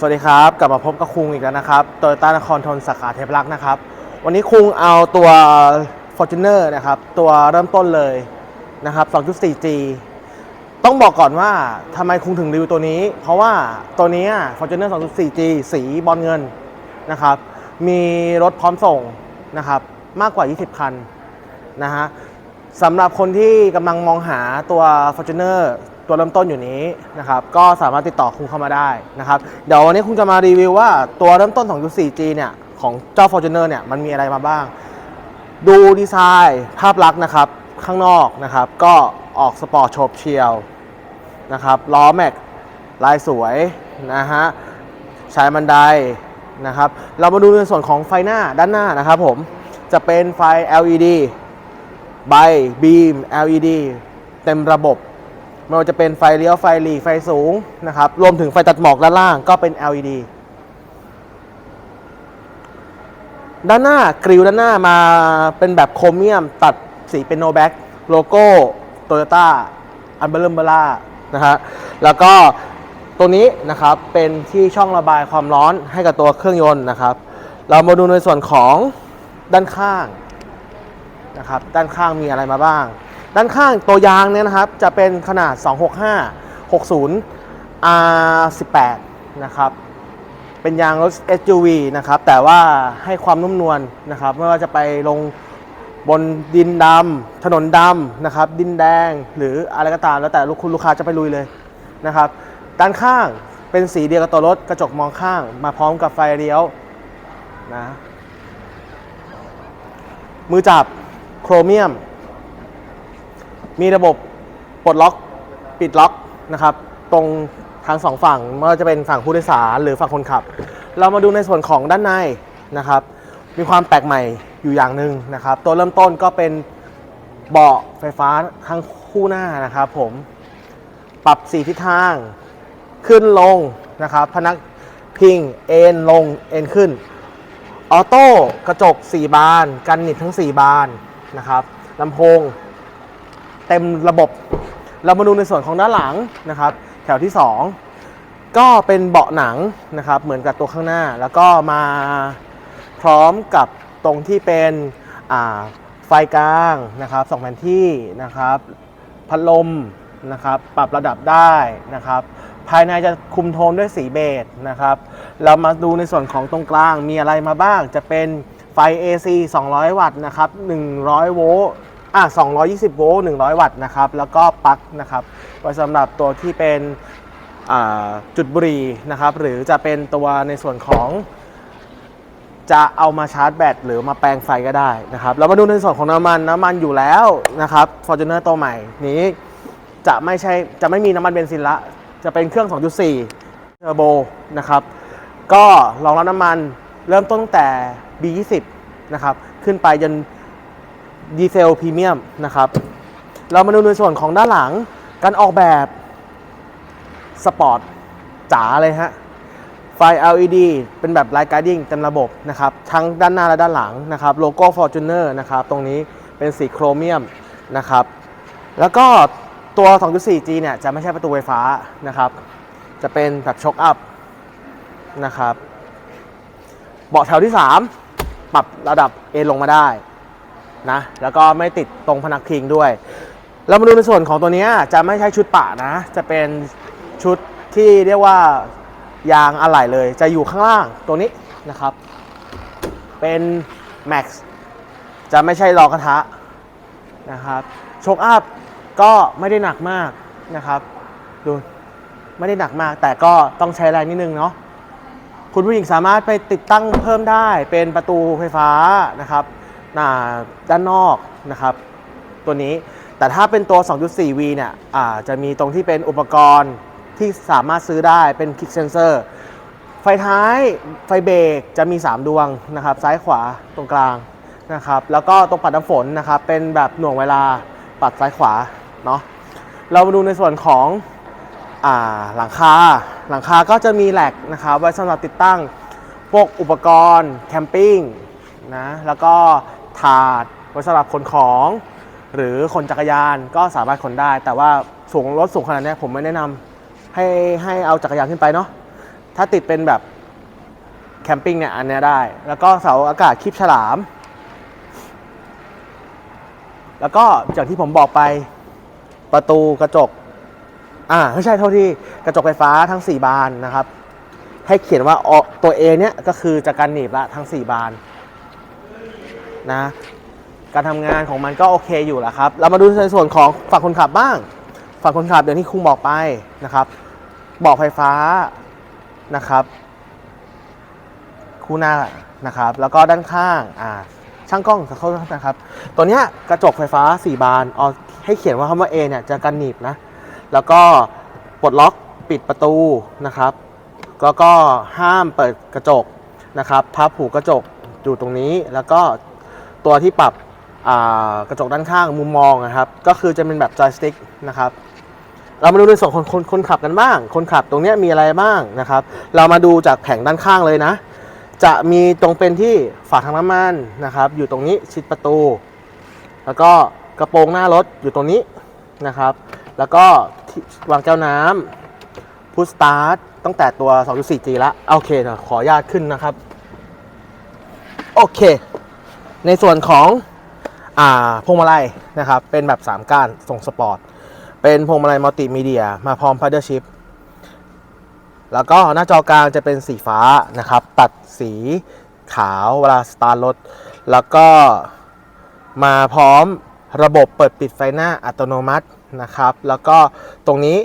สวัสดีครับ กลับมาพบกับคุงอีกแล้วนะครับโตโยต้านครทนสาขาเทพรักษ์นะครับ วันนี้คุงเอาตัว Fortuner นะครับ ตัวเริ่มต้นเลยนะครับ 2.4G ต้องบอกก่อนว่าทำไมคุงถึงรีวิวตัวนี้ เพราะว่าตัวนี้ Fortuner 2.4G สีบอลเงินนะครับ มีรถพร้อมส่งนะครับ มากกว่า 20 คันนะฮะสำหรับคนที่กำลังมองหาตัว Fortuner ตัวเริ่มต้นอยู่นี้นะครับก็สามารถติดต่อคุณเข้ามาได้นะครับเดี๋ยววันนี้คุณจะมารีวิวว่าตัวเริ่มต้น 2.4G เนี่ยของเจ้า Fortuner เนี่ยมันมีอะไรมาบ้าง ดูดีไซน์ภาพลักษณ์นะครับข้างนอกนะครับก็ออกสปอร์ตโฉบเฉียวนะครับล้อแม็กลายสวยนะฮะชายบันไดนะครับเรามาดูในส่วนของไฟหน้าด้านหน้านะครับผมจะเป็นไฟ LED ใบบีม LED เต็มระบบ ไม่ว่าจะเป็นไฟเลี้ยวไฟหลีไฟสูงนะครับรวมถึงไฟตัดหมอกด้านล่างก็เป็น LED ด้านหน้ากริลด้านหน้ามาเป็นแบบโครเมียมตัดสีเป็นโนแบ็กโลโก้โตโยต้าอันเบลมเบล่านะฮะแล้วก็ตัวนี้นะครับเป็นที่ช่องระบายความร้อนให้กับตัวเครื่องยนต์นะครับ เรามาดูในส่วนของด้านข้างนะครับด้านข้างมีอะไรมาบ้าง ด้านข้างตัวยางเนี่ยนะครับจะเป็นขนาด 265 60 R18 นะครับเป็นยางรถ SUV นะครับแต่ว่าให้ความนุ่มนวลนะครับไม่ว่าจะไปลงบนดินดำถนนดำนะครับดินแดงหรืออะไรก็ตามแล้วแต่ลูกคุณลูกค้าจะไปลุยเลยนะครับด้านข้างเป็นสีเดียวกับตัวรถกระจกมองข้าง มาพร้อมกับไฟเลี้ยวนะมือจับโครเมียม มีระบบปลดล็อกปิดล็อกนะครับ ตรงทั้งสองฝั่งไม่ว่าจะเป็นฝั่งผู้โดยสารหรือฝั่งคนขับ เรามาดูในส่วนของด้านในนะครับ มีความแปลกใหม่อยู่อย่างหนึ่งนะครับ ตัวเริ่มต้นก็เป็นเบาะไฟฟ้าทั้งคู่หน้านะครับผมปรับสีทิศทางขึ้นลงนะครับ พนักพิงเอ็นลงเอ็นขึ้น ออโต้กระจก 4 บาน กันหนิดทั้ง 4 บานนะครับลำโพง เต็มระบบ เรามาดูในส่วนของด้านหลังนะครับ แถวที่ 2 ก็เป็นเบาะหนังนะครับ เหมือนกับตัวข้างหน้า แล้วก็มาพร้อมกับตรงที่เป็นไฟกลางนะครับสองแผ่นที่นะครับพัดลมนะครับปรับระดับได้นะครับ ภายในจะคุมโทนด้วยสีเบจนะครับ เรามาดูในส่วนของตรงกลางมีอะไรมาบ้าง จะเป็นไฟ AC 200 วัตต์นะครับ 100 โวลต์ อะ220 โวลต์ 100 วัตต์นะครับ แล้วก็ปลั๊กนะครับ ไว้สำหรับตัวที่เป็นจุดบุหรี่นะครับ หรือจะเป็นตัวในส่วนของจะเอามาชาร์จแบตหรือมาแปลงไฟก็ได้นะครับ เรามาดูในส่วนของน้ำมันน้ำมันอยู่แล้วนะครับ Fortuner ตัวใหม่นี้จะไม่ใช่จะไม่มีน้ำมันเบนซินละ จะเป็นเครื่อง 2.4 เทอร์โบนะครับ ก็รองรับน้ำมันเริ่มต้นตั้งแต่ B20 นะครับ ขึ้นไปจน ดีเซลพรีเมียมนะครับ เรามาดูในส่วนของด้านหลังการออกแบบสปอร์ตจ๋าเลยฮะ ไฟ LED เป็นแบบ Light Guiding เต็มระบบนะครับ ทั้งด้านหน้าและด้านหลังนะครับ โลโก้ Fortuner นะครับ ตรงนี้เป็นสีโครเมียมนะครับ แล้วก็ตัว 2.4G เนี่ย จะไม่ใช่ประตูไฟฟ้านะครับ จะเป็นแบบช็อคอัพนะครับ เบาะแถวที่ 3 ปรับระดับเอลงมาได้ นะแล้วก็ไม่ติดตรงพนักพิงด้วย เรามาดูในส่วนของตัวนี้จะไม่ใช่ชุดปะนะ จะเป็นชุดที่เรียกว่ายางอะไหล่เลย จะอยู่ข้างล่างตัวนี้นะครับ เป็น Max จะไม่ใช่รอกระทะนะครับโชคอัพก็ไม่ได้หนักมากนะครับดูไม่ได้หนักมาก แต่ก็ต้องใช้แรงนิดนึงเนาะคุณผู้หญิงสามารถไปติดตั้งเพิ่มได้เป็นประตูไฟฟ้านะครับ ด้านนอกนะครับ ตัวนี้แต่ถ้าเป็นตัว 2.4V เนี่ยจะมีตรงที่เป็นอุปกรณ์ที่สามารถซื้อได้เป็น Kick Sensor ไฟท้ายไฟเบรกจะมี 3 ดวงนะครับ ซ้ายขวาตรงกลางนะครับ แล้วก็ตรงปัดน้ำฝนนะครับ เป็นแบบหน่วงเวลาปัดซ้ายขวาเนาะเรามาดูในส่วนของอหลังคา หลังคาก็จะมีแหลกนะครับ ไว้สำหรับติดตั้งพวกอุปกรณ์แคมปิ้งนะแล้วก็ ถาดไว้สำหรับขนของ หรือขนจักรยานก็สามารถขนได้ แต่ว่าสูงรถสูงขนาดนี้ผมไม่แนะนำให้ให้เอาจักรยานขึ้นไปเนาะถ้าติดเป็นแบบแคมปิ้งเนี่ยอันนี้ได้ แล้วก็เสาอากาศคลิปฉลาม แล้วก็อย่างที่ผมบอกไปประตูกระจก อ่าไม่ใช่เท่าที่กระจกไฟฟ้าทั้ง 4 บานนะครับ ให้เขียนว่าออตัว A เนี่ยก็คือจะกันหนีบละทั้ง 4 บาน นะ การทำงานของมันก็โอเคอยู่แหละครับ เรามาดูในส่วนของฝั่งคนขับบ้าง ฝั่งคนขับอย่างที่ครูบอกไปนะครับบอกไฟฟ้านะครับ คู่หน้านะครับ แล้วก็ด้านข้างอ่าช่างกล้องสักครู่นะครับ ตัวเนี้ยกระจกไฟฟ้า 4 บานเอาให้เขียนว่าคำว่า A เนี่ยจะกันหนีบนะ แล้วก็ปลดล็อกปิดประตูนะครับ แล้วก็ห้ามเปิดกระจกนะครับ พับผูกกระจกอยู่ตรงนี้ แล้วก็ ตัวที่ปรับกระจกด้านข้างมุมมองนะครับ ก็คือจะเป็นแบบจอยสติ๊กนะครับเรามาดูในส่วนของคนคนขับกันบ้าง คนขับตรงนี้มีอะไรบ้างนะครับ เรามาดูจากแผงด้านข้างเลยนะ จะมีตรงเป็นที่ฝาถังน้ำมันนะครับ อยู่ตรงนี้ชิดประตู แล้วก็กระโปรงหน้ารถอยู่ตรงนี้นะครับ แล้วก็วางแก้วน้ำพุชสตาร์ทตั้งแต่ตัว 2.4G ละโอเคเดี๋ยวขออนุญาตขึ้นนะครับ โอเค ในส่วนของอ่าพวงมาลัยนะครับเป็นแบบ 3 ก้านทรงสปอร์ต เป็นพวงมาลัยมัลติมีเดียมาพร้อมพัดเดิลชิพแล้วก็หน้าจอกลางจะเป็นสีฟ้านะครับ ตัดสีขาวเวลาสตาร์ทรถ แล้วก็มาพร้อมระบบเปิดปิดไฟหน้าอัตโนมัตินะครับ แล้วก็ตรงนี้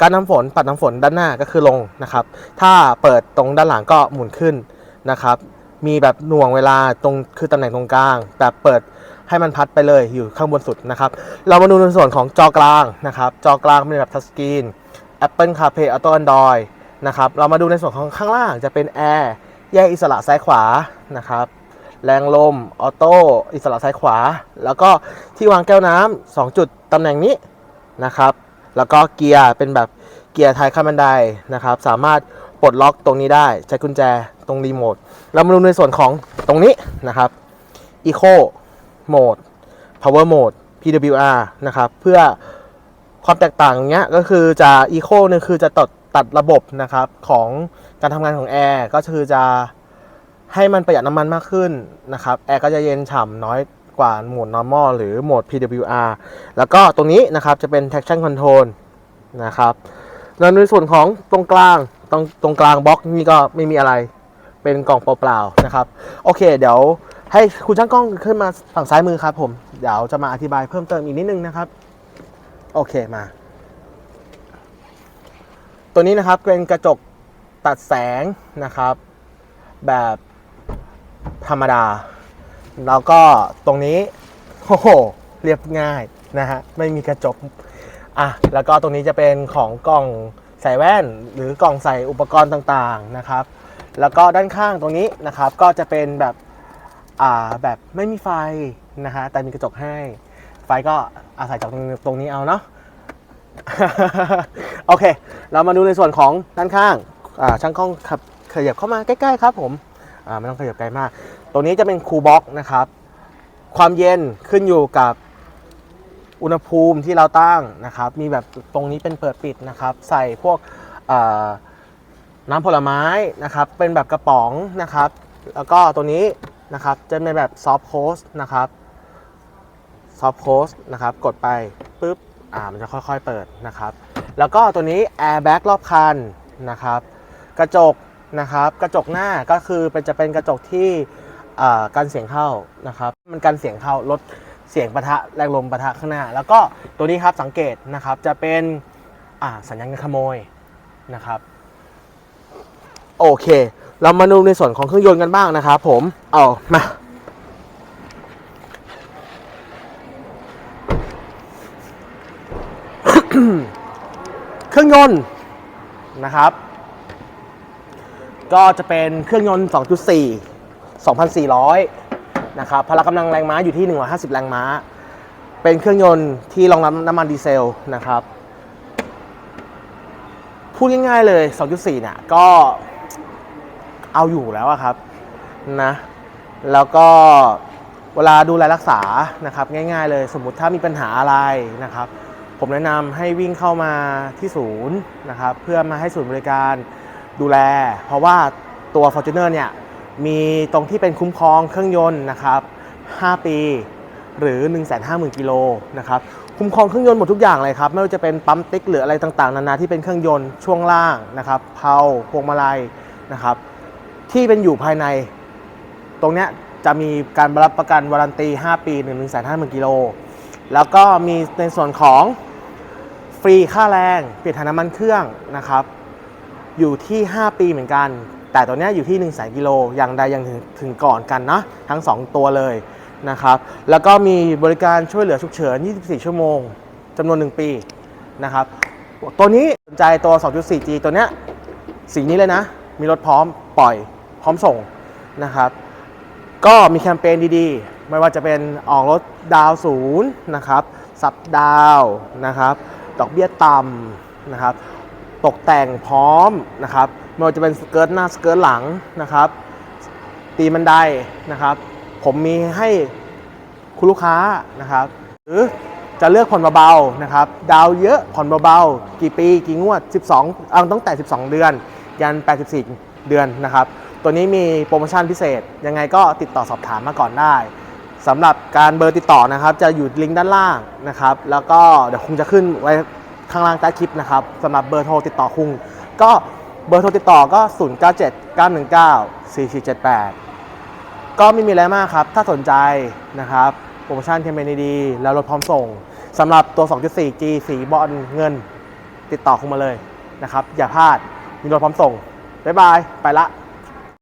การน้ำฝนปัดน้ำฝนด้านหน้าก็คือลงนะครับ ถ้าเปิดตรงด้านหลังก็หมุนขึ้นนะครับ มีแบบหน่วงเวลาตรงคือตำแหน่งตรงกลาง แบบเปิดให้มันพัดไปเลยอยู่ข้างบนสุดนะครับ เรามาดูในส่วนของจอกลางนะครับ จอกลางเป็นแบบทัชสกรีน Apple CarPlay Auto Android นะครับ เรามาดูในส่วนของข้างล่างจะเป็นแอร์แยกอิสระซ้ายขวานะครับ แรงลมออโต้อิสระซ้ายขวา แล้วก็ที่วางแก้วน้ำสองจุดตำแหน่งนี้นะครับ แล้วก็เกียร์เป็นแบบเกียร์ท้ายขั้นบันไดนะครับ สามารถ ปลดล็อกตรงนี้ได้ใช้กุญแจตรงรีโมทเรามาดูในส่วนของตรงนี้นะครับ Eco Mode Power Mode PWR นะครับ เพื่อความแตกต่างอย่างเงี้ยก็คือจะ Eco เนี่ยคือจะตัดตัดระบบนะครับของการทำงานของแอร์ก็คือจะให้มันประหยัดน้ำมันมากขึ้นนะครับแอร์ก็จะเย็นฉ่ำน้อยกว่าโหมด normal หรือโหมด PWR แล้วก็ตรงนี้นะครับจะเป็น traction control นะครับแล้วในส่วนของตรงกลาง ตรงตรงกลางบล็อกนี่ก็ไม่มีอะไร เป็นกล่องเปล่าๆนะครับ โอเค เดี๋ยวให้คุณช่างกล้องขึ้นมาฝั่งซ้ายมือครับ ผม เดี๋ยวจะมาอธิบายเพิ่มเติมอีกนิดนึงนะครับ โอเคมา ตัวนี้นะครับเป็นกระจกตัดแสงนะครับ แบบธรรมดา แล้วก็ตรงนี้โอ้โหเรียบง่ายนะฮะไม่มีกระจกอะแล้วก็ตรงนี้จะเป็นของกล่อง ใส่แว่น หรือกล่องใส่อุปกรณ์ต่างๆนะครับ แล้วก็ด้านข้างตรงนี้นะครับก็จะเป็นแบบอ่าแบบไม่มีไฟนะฮะแต่มีกระจกให้ ไฟก็อาศัยจากตรงตรงนี้เอาเนาะโอเค เรามาดูในส่วนของด้านข้างอ่าช่างกล้องขับขยับเข้ามาใกล้ๆครับผมอ่าไม่ต้องขยับไกลมากตรงนี้จะเป็นคูลบ็อกนะครับ ความเย็นขึ้นอยู่กับ อุณหภูมิที่เราตั้งนะครับ มีแบบตรงนี้เป็นเปิดปิดนะครับ ใส่พวกน้ำผลไม้นะครับ เป็นแบบกระป๋องนะครับ แล้วก็ตัวนี้นะครับจะเป็นแบบซอฟต์โคสนะครับซอฟต์โคสนะครับ กดไปปุ๊บอ่ามันจะค่อยๆเปิดนะครับ แล้วก็ตัวนี้แอร์แบ็กรอบคันนะครับกระจกนะครับกระจกหน้าก็คือเป็นจะเป็นกระจกที่กันเสียงเข้านะครับ มันกันเสียงเข้าลด เสียงปะทะแรงลมปะทะข้างหน้า แล้วก็ตัวนี้ครับสังเกตนะครับจะเป็นสัญญาณการขโมยนะครับโอเค เรามาดูในส่วนของเครื่องยนต์กันบ้างนะครับผมเอามาเครื่องยนต์นะครับ ก็จะเป็นเครื่องยนต์ 2.4 2,400 นะครับพละกำลังแรงม้าอยู่ที่ 150 แรงม้า เป็นเครื่องยนต์ที่รองรับน้ำมันดีเซลนะครับ พูดง่ายๆเลย 2.4 เนี่ยก็เอาอยู่แล้วครับนะแล้วก็เวลาดูแลรักษานะครับ ง่าย ๆ เลยสมมุติถ้ามีปัญหาอะไรนะครับ ผมแนะนำให้วิ่งเข้ามาที่ศูนย์นะครับ เพื่อมาให้ศูนย์บริการดูแล เพราะว่าตัว Fortuner เนี่ย มีตรงที่เป็นคุ้มครองเครื่องยนต์นะครับ 5 ปี หรือ 150,000 กิโลนะครับ คุ้มครองเครื่องยนต์หมดทุกอย่างเลยครับ ไม่ว่าจะเป็นปั๊มติ๊กหรืออะไรต่างๆ นานาที่เป็นเครื่องยนต์ช่วงล่างนะครับเพาพวงมาลัยนะครับ ที่เป็นอยู่ภายใน ตรงเนี้ยจะมีการรับประกันวารันตี 5 ปี1 1 5 0 0 0 กิโล แล้วก็มีในส่วนของฟรีค่าแรง เปลี่ยนถ่ายน้ำมันเครื่องนะครับ อยู่ที่ 5 ปีเหมือนกัน แต่ตัวนี้อยู่ที่1 0 0 0 0 0กิโลอย่างใดอย่างถึงถึงก่อนกันนะทั้ง 2 ตัวเลยนะครับ แล้วก็มีบริการช่วยเหลือฉุกเฉิน 24 ชั่วโมงจำนวน 1 ปีนะครับ ตัวนี้สนใจตัว 2.4G ตัวเนี้ยสีนี้เลยนะ มีรถพร้อมปล่อยพร้อมส่งนะครับ ก็มีแคมเปญดีๆ ไม่ว่าจะเป็นออกรถดาวศูนย์นะครับซับดาวนะครับ ดอกเบี้ยต่ำนะครับ ตกแต่งพร้อมนะครับ ไม่ว่าจะเป็นสเกิร์ตหน้าสเกิร์ตหลังนะครับ ตีบันไดนะครับ ผมมีให้คุณลูกค้านะครับ หรือจะเลือกผ่อนเบาๆนะครับ ดาวเยอะผ่อนเบาๆ กี่ปีกี่งวด 12เอาตั้งแต่ 12 เดือน ยัน 84 เดือนนะครับ ตัวนี้มีโปรโมชั่นพิเศษ ยังไงก็ติดต่อสอบถามมาก่อนได้สำหรับการเบอร์ติดต่อนะครับ จะอยู่ลิงก์ด้านล่างนะครับ แล้วก็เดี๋ยวคงจะขึ้นไว้ข้างล่างใต้คลิปนะครับสำหรับเบอร์โทรติดต่อคุงก็ เบอร์โทรติดต่อก็ 0 9 7 9 1 9 4 4 7 8 ก็ไม่มีอะไรมากครับ ถ้าสนใจนะครับ โปรโมชั่นเทมเปญดีแล้วรถพร้อมส่งสำหรับตัว 2.4G สีบอลเงินติดต่อคุณมาเลยนะครับ อย่าพลาดมีรถพร้อมส่ง บ๊ายบาย ไปละ